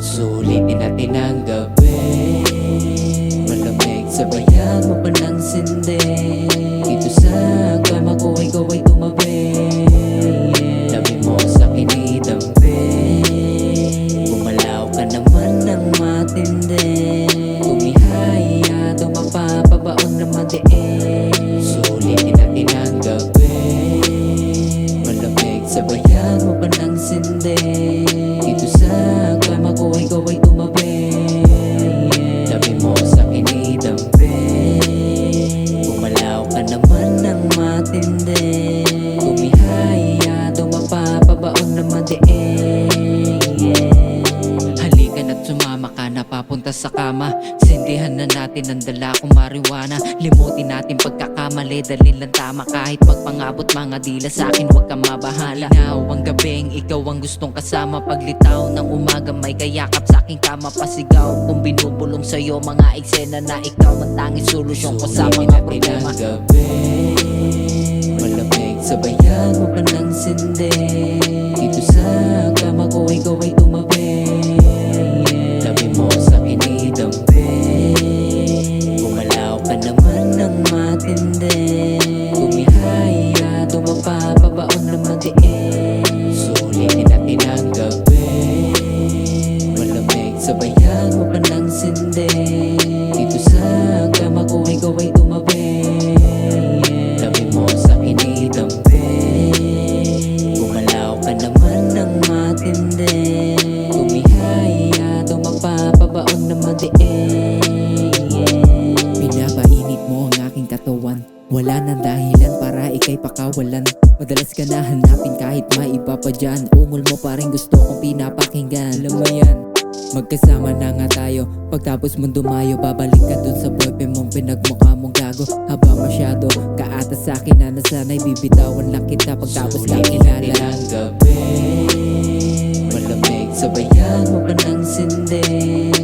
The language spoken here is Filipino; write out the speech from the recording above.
Sulitin natin ang gabi Malamig sabayan mo pa ng sindi. Dito sa kama ko ikaw ay tumabi. Labi mo sa kinidampi. Bumalaw ka naman ng matindi mapapabaon na matiis Halika na't sumama ka na papunta sa kama. Sindihan na natin ang dala kong marijuana. Limutin natin pagkakamali Dali lang tama. Kahit magpangabot mga dila Sa akin huwag kang mabahala. Inaw ang gabing ikaw ang gustong kasama. Paglitaw ng umaga may kayakap sa aking kama. Pasigaw kung binubulong sa'yo Mga eksena na ikaw ang tanging solusyon ko sa mga problema matindi Kumihay at mapapabaon na matiis Pinapainit mo ang aking katawan. Wala nang dahilan para ikay pakawalan. Madalas ka na hanapin kahit maiba pa dyan. Ungol mo pa rin gusto kong pinapakinggan. Alam mo yan Magkasama na nga tayo. Pagtapos mong dumayo Babalik ka dun sa boyfriend mong pinagmukha mong gago. Haba masyado Kaata sa akin na nasanay. Bibitawan lang kita Pagtapos lang Sulitin kilala. natin ang gabi sabayan mo pa ng sindi